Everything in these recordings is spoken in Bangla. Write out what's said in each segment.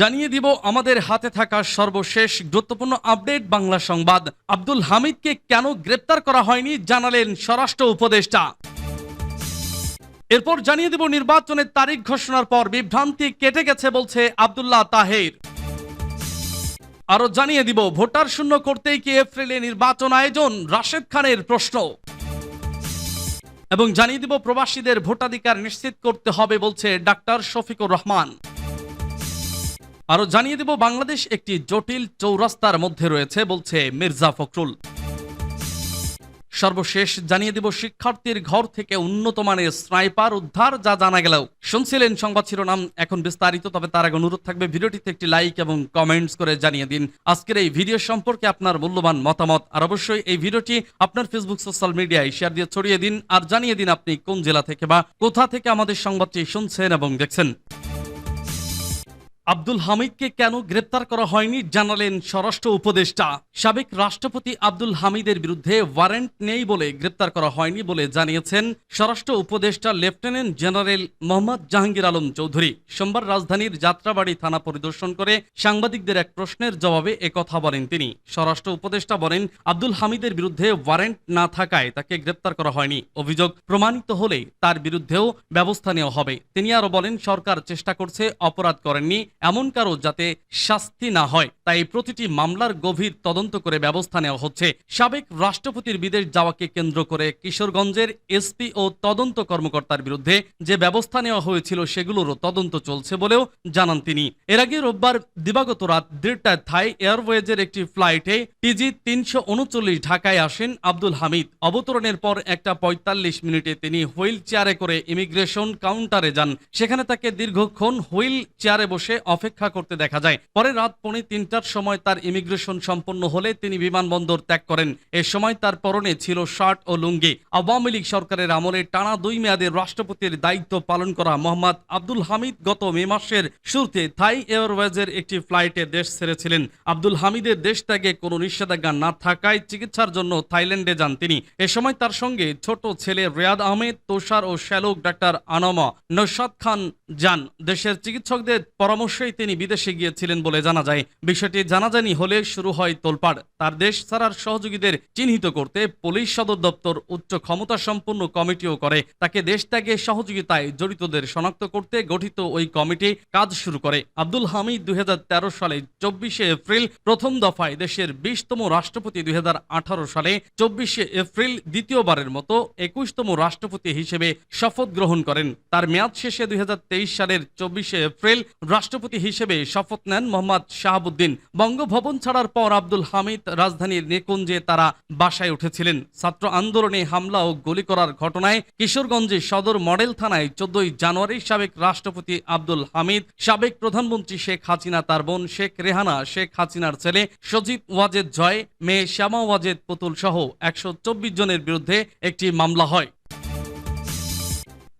জানিয়ে দিব, আমাদের হাতে থাকা সর্বশেষ গুরুত্বপূর্ণ আপডেট বাংলা সংবাদ। আব্দুল হামিদকে কেন গ্রেপ্তার করা হয়নি জানালেন স্বরাষ্ট্র উপদেষ্টা। এরপর জানিয়ে দেব, নির্বাচনের তারিখ ঘোষণার পর বিভ্রান্তি কেটে গেছে বলছে আব্দুল্লাহ তাহের। আরও জানিয়ে দিব, ভোটার শূন্য করতেই কি এপ্রিলে নির্বাচন আয়োজন? রাশেদ খানের প্রশ্ন। এবং জানিয়ে দিব, প্রবাসীদের ভোটাধিকার নিশ্চিত করতে হবে বলছে ডাক্তার শফিকুর রহমান। আরও জানিয়ে দিব, বাংলাদেশ একটি জটিল চৌরাস্তার মধ্যে রয়েছে, বলছে মির্জা ফখরুল। সর্বশেষ জানিয়ে দিব, শিক্ষার্থীর ঘর থেকে উন্নত মানের স্নাইপার উদ্ধার, যা জানা গেলেও। শুনছিলেন সংবাদ শিরোনাম, এখন বিস্তারিত, তবে তার আগে অনুরোধ থাকবে, ভিডিওটিতে একটি লাইক এবং কমেন্টস করে জানিয়ে দিন। আজকের এই ভিডিও সম্পর্কে আপনার মূল্যবান মতামত, আর অবশ্যই এই ভিডিওটি আপনার ফেসবুক সোশ্যাল মিডিয়ায় শেয়ার দিয়ে ছড়িয়ে দিন, আর জানিয়ে দিন আপনি কোন জেলা থেকে বা কোথা থেকে আমাদের সংবাদটি শুনছেন এবং দেখছেন। আব্দুল হামিদকে কেন গ্রেপ্তার করা হয়নি জানালেন স্বরাষ্ট্র উপদেষ্টা। সাবেক রাষ্ট্রপতি আব্দুল হামিদের বিরুদ্ধে ওয়ারেন্ট নেই বলে গ্রেপ্তার করা হয়নি বলে জানিয়েছেন স্বরাষ্ট্র উপদেষ্টা লেফটেন্যান্ট জেনারেল মোহাম্মদ জাহাঙ্গীর আলম চৌধুরী। সোমবার রাজধানীর যাত্রাবাড়ি থানা পরিদর্শন করে সাংবাদিকদের এক প্রশ্নের জবাবে একথা বলেন তিনি। স্বরাষ্ট্র উপদেষ্টা বলেন, আব্দুল হামিদের বিরুদ্ধে ওয়ারেন্ট না থাকায় তাকে গ্রেপ্তার করা হয়নি। অভিযোগ প্রমাণিত হলে তার বিরুদ্ধেও ব্যবস্থা নেওয়া হবে। তিনি আরও বলেন, সরকার চেষ্টা করছে, অপরাধ করেননি এমন কারও যাতে শাস্তি না হয়। তাই প্রতিটি মামলার গভীর তদন্ত করে ব্যবস্থা নেওয়া হচ্ছে। সাবেক রাষ্ট্রপতির বিদেশ যাওয়াকে কেন্দ্র করে কিশোরগঞ্জের এসপি ও তদন্ত কর্মকর্তার বিরুদ্ধে যে ব্যবস্থা নেওয়া হয়েছিল সেগুলোরও তদন্ত চলছে বলেও জানান তিনি। এর আগে রোববার দিবাগত রাত দেড়টায় থাই এয়ারওয়েজের একটি ফ্লাইটে টিজি তিনশো উনচল্লিশ ঢাকায় আসেন আব্দুল হামিদ। অবতরণের পর একটা পঁয়তাল্লিশ মিনিটে তিনি হুইল চেয়ারে করে ইমিগ্রেশন কাউন্টারে যান। সেখানে তাকে দীর্ঘক্ষণ হুইল চেয়ারে বসে অপেক্ষা করতে দেখা যায়। পরে রাত পৌনে তিনটার সময় তার ইমিগ্রেশন সম্পন্ন হলে তিনি বিমানবন্দর ত্যাগ করেন। এ সময় তার পরনে ছিল শার্ট ও লুঙ্গি। আওয়ামী লীগ সরকারের আমলে টানা দুই মেয়াদের রাষ্ট্রপতির দায়িত্ব পালন করা মোহাম্মদ আব্দুল হামিদ গত মে মাসের শুরুতে থাই এয়ারওয়েজের একটি ফ্লাইটে দেশ ছেড়েছিলেন। আব্দুল হামিদের দেশ ত্যাগে কোনো নিষেধাজ্ঞা না থাকায় চিকিৎসার জন্য থাইল্যান্ডে যান তিনি। এ সময় তার সঙ্গে ছোট ছেলে রেয়াদ আহমেদ, তোষার ও শ্যালক ডাক্তার আনমা নৌসাদ খান যান। দেশের চিকিৎসকদের পরামর্শেই তিনি বিদেশে গিয়েছিলেন বলে জানা যায়। বিষয়টি জানাজানি হলে শুরু হয় তোলপাড়। তার দেশ ছাড়ার সহযোগীদের চিহ্নিত করতে পুলিশ সদর দপ্তর উচ্চ ক্ষমতা সম্পন্ন কমিটিও করে। তাকে দেশ ত্যাগে সহযোগিতায় জড়িতদের শনাক্ত করতে গঠিত ওই কমিটি কাজ শুরু করে। আব্দুল হামিদ দুই সালে চব্বিশে এপ্রিল প্রথম দফায় দেশের বিশতম রাষ্ট্রপতি, দুই হাজার আঠারো সালে চব্বিশে এপ্রিল দ্বিতীয়বারের মতো একুশতম রাষ্ট্রপতি হিসেবে শপথ গ্রহণ করেন। তার মেয়াদ শেষে দুই হাজার তেইশ সালের চব্বিশে এপ্রিল রাষ্ট্রপতি হিসেবে শপথ নেন মোহাম্মদ শাহাবুদ্দিন। বঙ্গভবন ছাড়ার পর আব্দুল হামিদ রাজধানীর নিকুঞ্জে তারা বাসায় উঠেছিলেন। ছাত্র আন্দোলনে হামলা ও গুলি করার ঘটনায় কিশোরগঞ্জে সদর মডেল থানায় চোদ্দই জানুয়ারি সাবেক রাষ্ট্রপতি আব্দুল হামিদ, সাবেক প্রধানমন্ত্রী শেখ হাসিনা, তার বোন শেখ রেহানা, শেখ হাসিনার ছেলে সজীব ওয়াজেদ জয়, মেয়ে শ্যামা ওয়াজেদ পুতুল সহ একশো চব্বিশ জনের বিরুদ্ধে একটি মামলা হয়।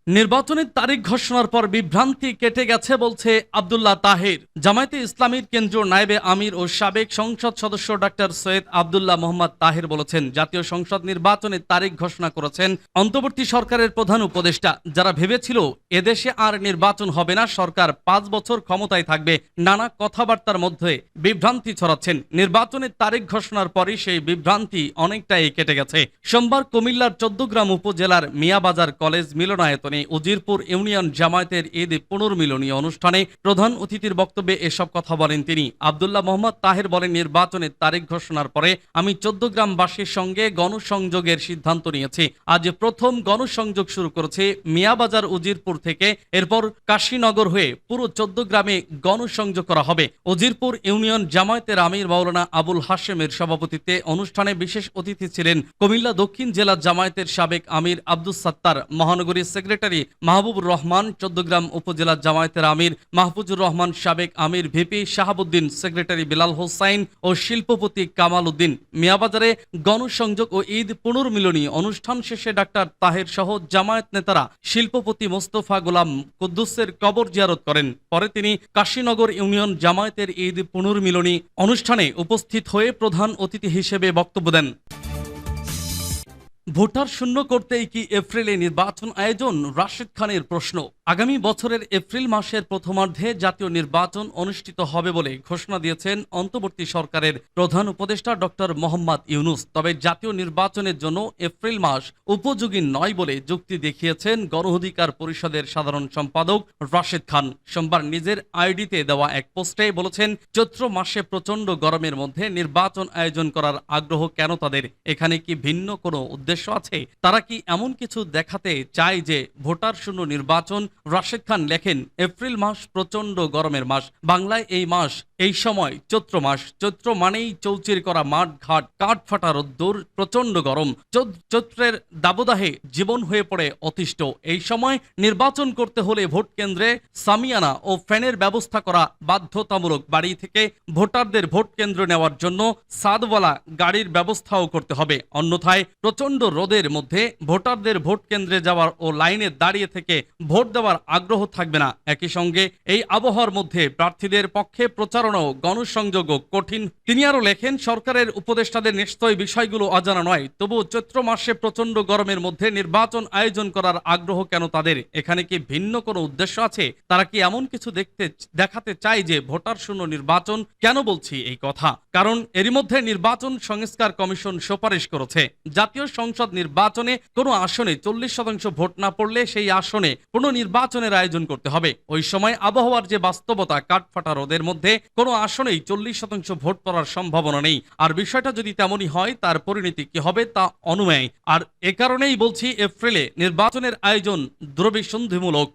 নির্বাচনের তারিখ ঘোষণার পর বিভ্রান্তি কেটে গেছে বলছে আবদুল্লাহ তাহের। জামায়াতে ইসলামীর কেন্দ্রীয় নায়েবে আমির ও সাবেক সংসদ সদস্য ডাক্তার সৈয়দ আবদুল্লাহ মোহাম্মদ তাহের বলেছেন, জাতীয় সংসদ নির্বাচনের তারিখ ঘোষণা করেছেন অন্তর্বর্তী সরকারের প্রধান উপদেষ্টা। যারা ভেবেছিল এদেশে আর নির্বাচন হবে না, সরকার পাঁচ বছর ক্ষমতায় থাকবে, নানা কথাবার্তার মধ্যে বিভ্রান্তি ছড়াচ্ছেন। নির্বাচনের তারিখ ঘোষণার পরই সেই বিভ্রান্তি অনেকটাই কেটে গেছে। সোমবার কুমিল্লার চোদ্দগ্রাম উপজেলার মিয়াবাজার কলেজ মিলনায়তনে উজিরপুর ইউনিয়ন জামায়াতের ঈদ পুনর্মিলনী অনুষ্ঠানে প্রধান অতিথির বক্তব্যে এসব কথা বলেন তিনি। আবদুল্লাহ মোহাম্মদ তাহের বলেন, নির্বাচনের তারিখ ঘোষণার পরে আমি চোদ্দ গ্রামবাসীর সঙ্গে গণসংযোগের সিদ্ধান্ত নিয়েছি। আজ প্রথম গণসংযোগ শুরু করেছে মিয়াবাজার উজিরপুর থেকে। এরপর কাশীনগর হয়ে পুরো চোদ্দগ্রামে গণসংযোগ করা হবে। উজিরপুর ইউনিয়ন জামায়াতের আমির মাওলানা আবুল হাশেমের সভাপতিত্বে অনুষ্ঠানে বিশেষ অতিথি ছিলেন কুমিল্লা দক্ষিণ জেলা জামায়াতের সাবেক আমির আব্দুস সাত্তার, মহানগরীর সেক্রেটারি মাহবুবুর রহমান চোদ্দগ্রাম উপজেলা জামায়াতের আমির মাহফুজুর রহমান, সাবেক আমির ভিপি শাহাবুদ্দিন, সেক্রেটারি বিলাল হোসাইন ও শিল্পপতি কামাল উদ্দিন। মিয়াবাজারে গণসংযোগ ও ঈদ পুনর্মিলনী অনুষ্ঠান শেষে ডাক্তার তাহের সহ জামায়াত নেতারা শিল্পপতি মোস্তফা গোলাম কুদ্দুসের কবর জিয়ারত করেন। পরে তিনি কাশীনগর ইউনিয়ন জামায়াতের ঈদ পুনর্মিলনী অনুষ্ঠানে উপস্থিত হয়ে প্রধান অতিথি হিসেবে বক্তব্য দেন। ভোটার শূন্য করতেই কি এপ্রিলে নির্বাচন আয়োজন? রাশিদ খানের প্রশ্ন। আগামী বছরের এপ্রিল মাসের প্রথমার্ধে জাতীয় নির্বাচন অনুষ্ঠিত হবে বলে ঘোষণা দিয়েছেন অন্তর্বর্তী সরকারের প্রধান উপদেষ্টা ডক্টর মোহাম্মদ ইউনুস। তবে জাতীয় নির্বাচনের জন্য এপ্রিল মাস উপযোগী নয় বলে যুক্তি দেখিয়েছেন গণ অধিকার পরিষদের সাধারণ সম্পাদক রাশেদ খান। সোমবার নিজের আইডিতে দেওয়া এক পোস্টে বলেছেন, চৈত্র মাসে প্রচণ্ড গরমের মধ্যে নির্বাচন আয়োজন করার আগ্রহ কেন তাদের? এখানে কি ভিন্ন কোনো উদ্দেশ্য আছে? তারা কি এমন কিছু দেখাতে চায় যে ভোটার শূন্য নির্বাচন রাশেদ খান লেখেন, এপ্রিল মাস প্রচণ্ড গরমের মাস। বাংলায় এই মাস, এই সময়, চৈত্র মাস। চৈত্র মানেই চৌচির করা মাঠ ঘাট, কাঠ ফাটা রোদ্দুর, প্রচণ্ড গরম। চৈত্রের দাবদাহে জীবন হয়ে পড়ে অতিষ্ঠ। এই সময় নির্বাচন করতে হলে ভোট কেন্দ্রে সামিয়ানা ও ফ্যানের ব্যবস্থা করা বাধ্যতামূলক। বাড়ি থেকে ভোটারদের ভোট কেন্দ্র নেওয়ার জন্য সাদওয়ালা গাড়ির ব্যবস্থাও করতে হবে। অন্যথায় প্রচণ্ড রোদের মধ্যে ভোটারদের ভোট কেন্দ্রে যাওয়ার ও লাইনে দাঁড়িয়ে থেকে ভোট দেওয়ার আগ্রহ থাকবে না। একই সঙ্গে এই আবহাওয়ার মধ্যে প্রার্থীদের পক্ষে প্রচারণা ও গণসংযোগও কঠিন। তিনি আরও লেখেন, সরকারের উপদেষ্টাদের নিশ্চয় বিষয়গুলো অজানা নয় তবু চৈত্র মাসে প্রচণ্ড গরমের মধ্যে নির্বাচন আয়োজন করার আগ্রহ কেন তাদের? এখানে কি ভিন্ন কোনো উদ্দেশ্য আছে? তারা কি এমন কিছু দেখতে দেখাতে চায় যে ভোটার শূন্য নির্বাচন? কেন বলছি এই কথা? কারণ এরই মধ্যে নির্বাচন সংস্কার কমিশন সুপারিশ করেছে। জাতীয় সংসদ নির্বাচনে কোনো আসনে চল্লিশ শতাংশ ভোট না পড়লে সেই আসনে কোনো নির্বাচনের আয়োজন করতে হবে। ওই সময় আবহাওয়ার যে বাস্তবতা কাঠফাটা রোদের মধ্যে কোনো আসনেই চল্লিশ শতাংশ ভোট পড়ার সম্ভাবনা নেই। আর বিষয়টা যদি তেমনই হয়, তার পরিণতি কি হবে তা অনুমেয়। আর এ কারণেই বলছি, এপ্রিলে নির্বাচনের আয়োজন দ্রবিসন্ধিমূলক।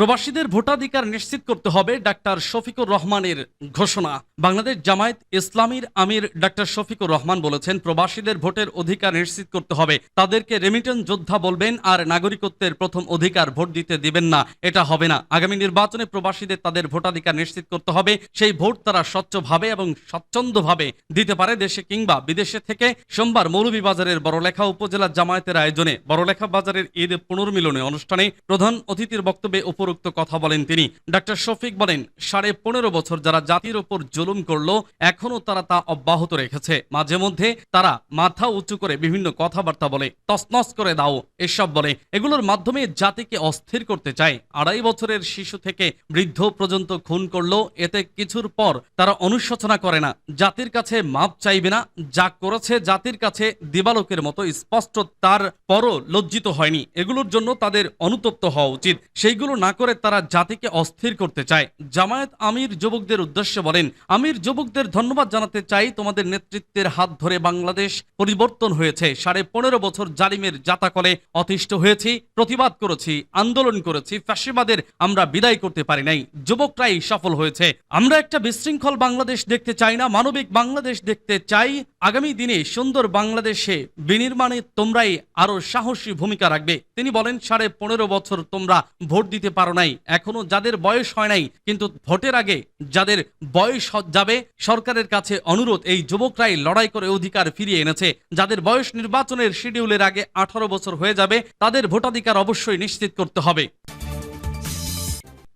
প্রবাসীদের ভোটাধিকার নিশ্চিত করতে হবে ডাক্তার শফিকুর রহমানের ঘোষণা। বাংলাদেশ জামায়াত ইসলামীর আমির ডাক্তার শফিকুর রহমান বলেছেন, প্রবাসীদের ভোটের অধিকার নিশ্চিত করতে হবে। তাদেরকে রেমিটেন্স যোদ্ধা বলবেন, আর নাগরিকত্বের প্রথম অধিকার ভোট দিতে দিবেন না। এটা হবে না। আগামী নির্বাচনে প্রবাসীদের তাদের ভোটাধিকার নিশ্চিত করতে হবে। সেই ভোট তারা স্বচ্ছভাবে এবং স্বচ্ছন্দভাবে দিতে পারে দেশে কিংবা বিদেশে থেকে। সোমবার মৌলভীবাজারের বড়লেখা উপজেলা জামায়াতের আয়োজনে বড়লেখা বাজারের ঈদ পুনর্মিলনী অনুষ্ঠানে প্রধান অতিথির বক্তব্যে উপরোক্ত কথা বলেন তিনি। ডাক্তার শফিক বলেন, সাড়ে পনেরো বছর যারা জাতির ওপর জুলুম করল এখনও তারা তা অব্যাহত রেখেছে। মাঝে মধ্যে তারা মাথা উঁচু করে বিভিন্ন কথাবার্তা বলে তসনস করে দাও, এসব বলে। এগুলোর মাধ্যমে জাতিকে অস্থির করতে চায়। আড়াই বছরের শিশু থেকে বৃদ্ধ পর্যন্ত খুন করল, এতে কিছুর পর তারা অনুশোচনা করে না। জাতির কাছে মাপ চাইবে না, যা করেছে জাতির কাছে দিবালোকের মতো স্পষ্ট, তার পরও লজ্জিত হয়নি। এগুলোর জন্য তাদের অনুতপ্ত হওয়া উচিত। সেইগুলো না করে তারা জাতিকে অস্থির করতে চায়। জামায়াত আমির যুবকদের উদ্দেশ্যে বলেন, আমির যুবকদের ধন্যবাদ জানাতে চাই। তোমাদের নেতৃত্বের হাত ধরে বাংলাদেশ পরিবর্তন হয়েছে। সাড়ে পনেরো বছর জালিমের জাতাকলে অতিষ্ঠ হয়েছি, প্রতিবাদ করেছি, আন্দোলন করেছি, ফ্যাসিবাদের আমরা বিদায় করতে পারি নাই। যুবকরাই সফল হয়েছে। আমরা একটা বিশৃঙ্খল বাংলাদেশ দেখতে চাই না, মানবিক বাংলাদেশ দেখতে চাই। আগামী দিনে সুন্দর বাংলাদেশে বিনির্মাণে তোমরাই আরও সাহসী ভূমিকা রাখবে। তিনি বলেন, সাড়ে পনেরো বছর তোমরা ভোট দিতে পারো নাই। এখনও যাদের বয়স হয় নাই, কিন্তু ভোটের আগে যাদের বয়স যাবে, সরকারের কাছে অনুরোধ, এই যুবকরাই লড়াই করে অধিকার ফিরিয়ে এনেছে। যাদের বয়স নির্বাচনের শিডিউলের আগে আঠারো বছর হয়ে যাবে, তাদের ভোটাধিকার অবশ্যই নিশ্চিত করতে হবে।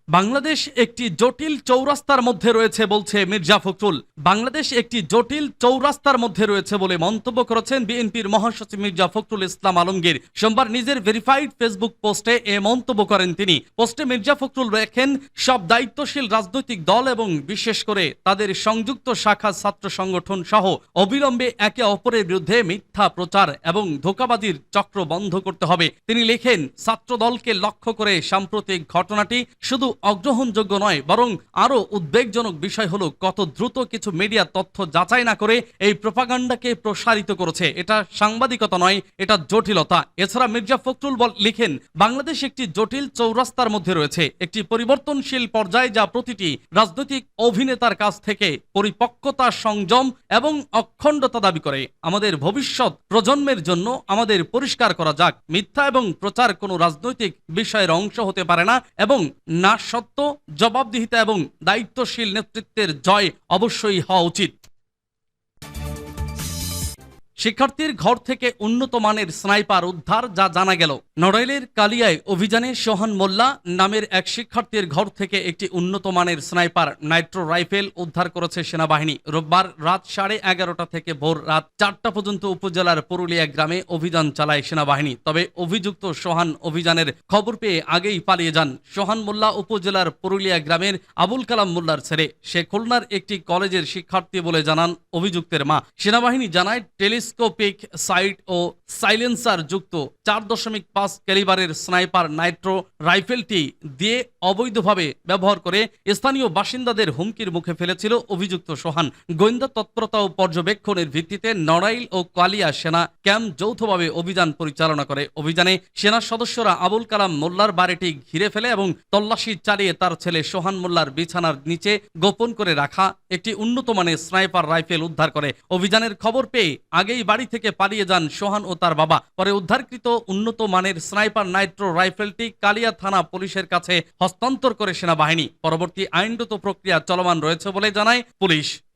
বাংলাদেশ একটি জটিল চৌরাস্তার মধ্যে রয়েছে বলছে মির্জা ফখরুল। বাংলাদেশ একটি জটিল চৌরাস্তার মধ্যে রয়েছে বলে মন্তব্য করেছেন বিএনপির মহাসচিব মির্জা ফখরুল ইসলাম আলমগীর। সোমবার নিজের ভেরিফাইড ফেসবুক পোস্টে এ মন্তব্য করেন তিনি। পোস্টে মির্জা ফখরুল রেখেন সব দায়িত্বশীল রাজনৈতিক দল এবং বিশেষ করে তাদের সংযুক্ত শাখা ছাত্র সংগঠন সহ অবিলম্বে একে অপরের বিরুদ্ধে মিথ্যা প্রচার এবং ধোকাবাজির চক্র বন্ধ করতে হবে। তিনি লেখেন ছাত্র দলকে লক্ষ্য করে সাম্প্রতিক ঘটনাটি শুধু অগ্রহণযোগ্য নয়, বরং আরও উদ্বেগজনক বিষয় হলো কত দ্রুত কিছু মিডিয়া তথ্য যাচাই না করে এই প্রপাগান্ডাকে প্রসারিত করেছে। এটা সাংবাদিকতা নয়, এটা জটিলতা। এছাড়া মির্জা ফখরুল বল লিখেন, বাংলাদেশ একটি জটিল চৌরাস্তার মধ্যে রয়েছে। একটি পরিবর্তনশীল পর্যায়ে যা প্রতিটি রাজনৈতিক অভিনেতার কাছ থেকে পরিপক্কতা, সংযম এবং অখণ্ডতা দাবি করে। আমাদের ভবিষ্যৎ প্রজন্মের জন্য আমাদের পরিষ্কার করা যাক, মিথ্যা এবং প্রচার কোনো রাজনৈতিক বিষয়ের অংশ হতে পারে না এবং না সত্য জবাবদিহিতা এবং দায়িত্বশীল নেতৃত্বের জয় অবশ্যই হওয়া উচিত। শিক্ষার্থীর ঘর থেকে উন্নত মানের স্নাইপার উদ্ধার, যা জানা গেল। নড়াইলের কালিয়ায় অভিযানে সোহান মোল্লা নামের এক শিক্ষার্থীর ঘর থেকে একটি উন্নত মানের স্নাইপার নাইট্রো রাইফেল উদ্ধার করেছে সেনাবাহিনী। রোববার রাত সাড়ে এগারোটা থেকে ভোর রাত চারটা পর্যন্ত উপজেলার পুরুলিয়া গ্রামে অভিযান চালায় সেনাবাহিনী। তবে অভিযুক্ত সোহান অভিযানের খবর পেয়ে আগেই পালিয়ে যান। সোহান মোল্লা উপজেলার পুরুলিয়া গ্রামের আবুল কালাম মোল্লার ছেলে। সে খুলনার একটি কলেজের শিক্ষার্থী বলে জানান অভিযুক্তের মা। সেনাবাহিনী জানায় টেলিস্কোপিক সাইট ও সাইলেন্সার যুক্ত চার দশমিক পাঁচ ক্যালিবারের স্নাইপার নাইট্রো রাইফেলটি দিয়ে অবৈধভাবে ব্যবহার করে স্থানীয় বাসিন্দাদের হুমকির মুখে ফেলেছিল অভিযুক্ত সোহান। গোয়েন্দা তৎপরতা ও পর্যবেক্ষণের ভিত্তিতে নড়াইল ও কালিয়া সেনা ক্যাম্প যৌথভাবে অভিযান পরিচালনা করে। অভিযানে সেনা সদস্যরা আবুল কালাম মোল্লার বাড়িটি ঘিরে ফেলে এবং তল্লাশি চালিয়ে তার ছেলে সোহান মোল্লার বিছানার নিচে গোপন করে রাখা একটি উন্নত মানের স্নাইপার রাইফেল উদ্ধার করে। অভিযানের খবর পেয়ে আগেই বাড়ি থেকে পালিয়ে যান সোহান ও তার বাবা। পরে উদ্ধারকৃত উন্নত মানের স্নাইপার নাইট্রো রাইফেলটি কালিয়া থানা পুলিশের কাছে হস্তান্তর করে সেনাবাহিনী। পরবর্তী আইনগত প্রক্রিয়া চলমান রয়েছে বলে জানায় পুলিশ।